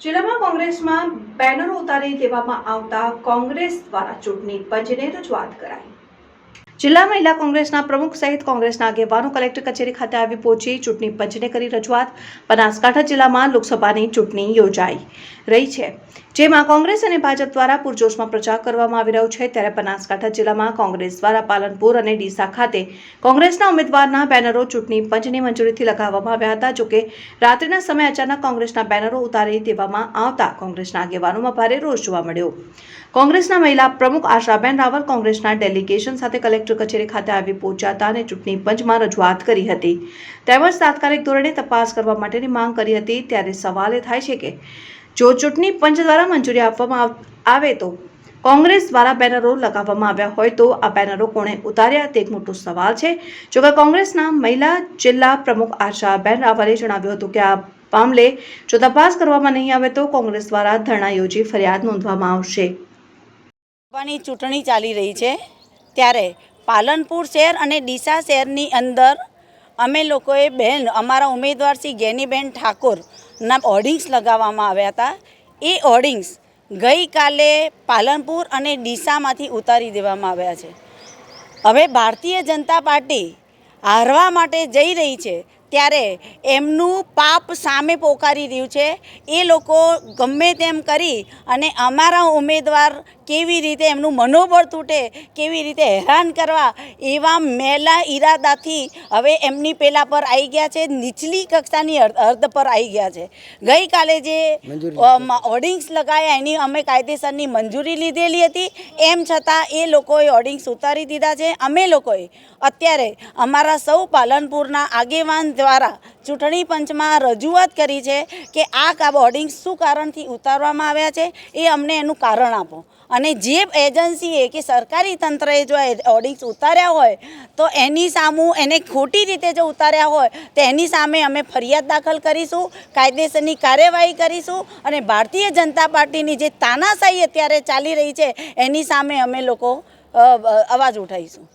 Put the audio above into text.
જિલ્લામાં કોંગ્રેસમાં બેનરો ઉતારી દેવામાં આવતા કોંગ્રેસ દ્વારા ચૂંટણી પંચને રજૂઆત કરાઈ. જિલ્લા મહિલા કોંગ્રેસના પ્રમુખ સહિત કોંગ્રેસના આગેવાનો કલેક્ટર કચેરી ખાતે આવી પહોંચી ચૂંટણી પંચને કરી રજૂઆત. બનાસકાંઠા જિલ્લામાં લોકસભાની ચૂંટણી યોજાઈ રહી છે. જેમાં કોંગ્રેસ અને ભાજપ દ્વારા પૂરજોશમાં પ્રચાર કરવામાં આવી રહ્યો છે. ત્યારે બનાસકાંઠા જિલ્લામાં કોંગ્રેસ દ્વારા પાલનપુર અને ડીસા ખાતે કોંગ્રેસના ઉમેદવારના બેનરો ચૂંટણી પંચની મંજૂરીથી લગાવવામાં આવ્યા હતા. જોકે રાત્રિના સમયે અચાનક કોંગ્રેસના બેનરો ઉતારી દેવામાં આવતા કોંગ્રેસના આગેવાનોમાં ભારે રોષ જોવા મળ્યો. કોંગ્રેસના મહિલા પ્રમુખ આશાબેન રાવલ કોંગ્રેસના ડેલિગેશન સાથે કલેક્ટર કચેરી ખાતે આવી પહોંચ્યા અને ચૂંટણી પંચમાં રજૂઆત કરી હતી. તેમજ તાત્કાલિક ધોરણે તપાસ કરવા માટેની માંગ કરી હતી. ત્યારે સવાલ એ થાય છે કે, જો ચૂંટણી પંચ દ્વારા મંજૂરી આપવામાં આવે તો કોંગ્રેસ દ્વારા બેનરો લગાવવામાં આવ્યા હોય તો આ બેનરો કોણે ઉતાર્યા? તે એક મોટો સવાલ છે. જોકે કોંગ્રેસના મહિલા જિલ્લા પ્રમુખ આશા બેન રાવલે જણાવ્યું હતું કે આ મામલે જો તપાસ કરવામાં નહીં આવે તો કોંગ્રેસ દ્વારા ધરણા યોજી ફરિયાદ નોંધવામાં આવશે. ચૂંટણી ચાલી રહી છે. ત્યારે પાલનપુર શહેર અને ડીસા શહેરની અંદર અમે લોકોએ બહેન, અમારા ઉમેદવાર શ્રી ગેનીબેન ઠાકોરના હોર્ડિંગ્સ લગાવવામાં આવ્યા હતા. એ હોર્ડિંગ્સ ગઈકાલે પાલનપુર અને ડીસામાંથી ઉતારી દેવામાં આવ્યા છે. હવે ભારતીય જનતા પાર્ટી હારવા માટે જઈ રહી છે. ત્યારે એમનું પાપ સામે પોકારી રહ્યું છે. એ લોકો ગમે તેમ કરી અને અમારા ઉમેદવાર કેવી રીતે એમનું મનોબળ તૂટે કેવી રીતે હેરાન કરવા એવા મેલા ઈરાદાથી હવે એમની પેલા પર આવી ગયા છે. નીચલી કક્ષાની અર્ધ પર આવી ગયા છે. ગઈકાલે જે હોર્ડિંગ્સ લગાયા એની અમે કાયદેસરની મંજૂરી લીધેલી હતી. એમ છતાં એ લોકોએ હોર્ડિંગ્સ ઉતારી દીધા છે. અમે લોકોએ અત્યારે અમારા સૌ પાલનપુરના આગેવાન દ્વારા ચૂંટણી પંચમાં રજૂઆત કરી છે કે આ કા હોર્ડિંગ્સ શું કારણથી ઉતારવામાં આવ્યા છે એ અમને એનું કારણ આપો. અને જે એજન્સીએ કે સરકારી તંત્રએ જો હોર્ડિંગ્સ ઉતાર્યા હોય, તો એની સામું એને ખોટી રીતે જો ઉતાર્યા હોય, તો એની સામે અમે ફરિયાદ દાખલ કરીશું, કાયદેસરની કાર્યવાહી કરીશું અને ભારતીય જનતા પાર્ટીની જે તાનાશાહી અત્યારે ચાલી રહી છે, એની સામે અમે લોકો અવાજ ઉઠાવીશું.